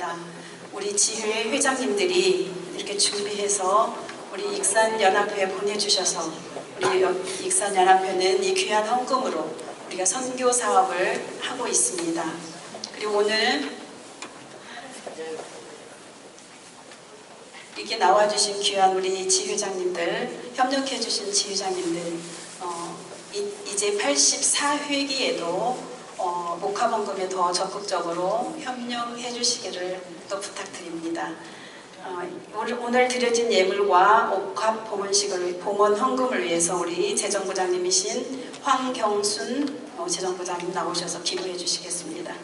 기도합니다. 우리 지회 회장님들이 이렇게 준비해서 우리 익산연합회에 보내주셔서 우리 여- 익산연합회는 이 귀한 헌금으로 우리가 선교 사업을 하고 있습니다. 그리고 오늘 이렇게 나와주신 귀한 우리 지회장님들, 협력해주신 지회장님들, 어, 이, 이제 84회기에도 어, 목화번금에 더 적극적으로 협력해 주시기를 또 부탁드립니다. 어, 오늘, 오늘 드려진 예물과 옥합 봉헌식을 봉헌 헌금을 위해서 우리 재정부장님이신 황경순 어, 재정부장님 나오셔서 기도해 주시겠습니다.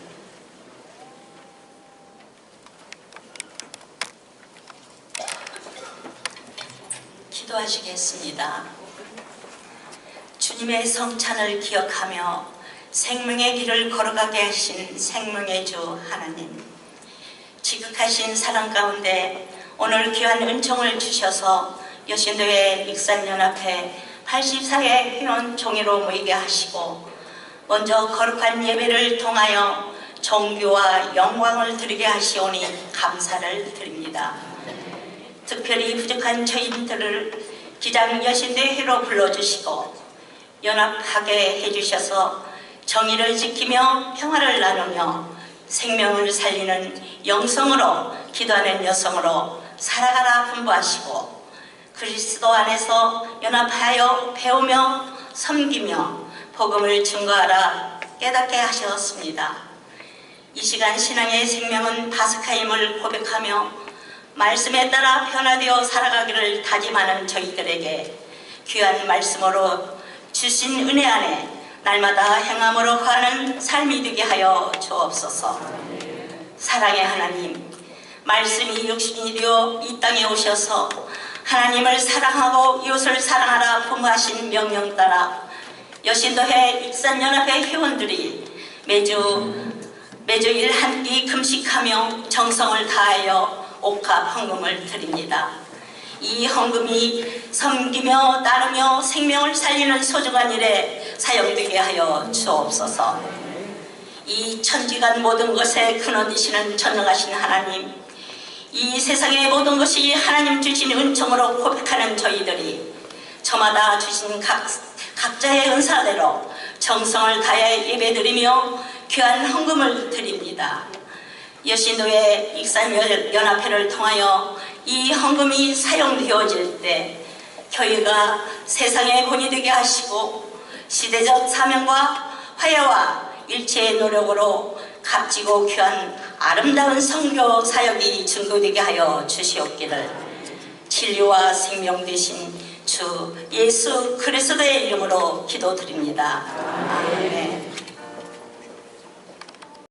기도하시겠습니다. 주님의 성찬을 기억하며 생명의 길을 걸어가게 하신 생명의 주 하나님. 지극하신 사랑 가운데 오늘 귀한 은총을 주셔서 여신도의 익산연합회 84회 회원 종회로 모이게 하시고 먼저 거룩한 예배를 통하여 종교와 영광을 드리게 하시오니 감사를 드립니다. 특별히 부족한 저희들을 기장 여신대회로 불러주시고 연합하게 해주셔서 정의를 지키며 평화를 나누며 생명을 살리는 영성으로 기도하는 여성으로 살아가라 분부하시고 그리스도 안에서 연합하여 배우며 섬기며 복음을 증거하라 깨닫게 하셨습니다. 이 시간 신앙의 생명은 바스카임을 고백하며 말씀에 따라 변화되어 살아가기를 다짐하는 저희들에게 귀한 말씀으로 주신 은혜 안에 날마다 행함으로 가는 삶이 되게 하여 주옵소서. 사랑의 하나님, 말씀이 육신이 되어 이 땅에 오셔서 하나님을 사랑하고 이웃을 사랑하라 부모하신 명령 따라 여신도회 익산연합회 회원들이 매주 매주일 한 끼 금식하며 정성을 다하여 옥합 헌금을 드립니다. 이 헌금이 섬기며 나누며 생명을 살리는 소중한 일에 사용되게 하여 주옵소서. 이 천지간 모든 것에 근원이시는 전능하신 하나님, 이 세상의 모든 것이 하나님 주신 은총으로 고백하는 저희들이 저마다 주신 각, 각자의 은사대로 정성을 다해 예배드리며 귀한 헌금을 드립니다. 여신도의 익산연합회를 통하여 이 헌금이 사용되어질 때 교회가 세상의 본이 되게 하시고 시대적 사명과 화해와 일체의 노력으로 값지고 귀한 아름다운 성교 사역이 증거되게 하여 주시옵기를 진리와 생명 되신 주 예수 그리스도의 이름으로 기도드립니다. 아멘.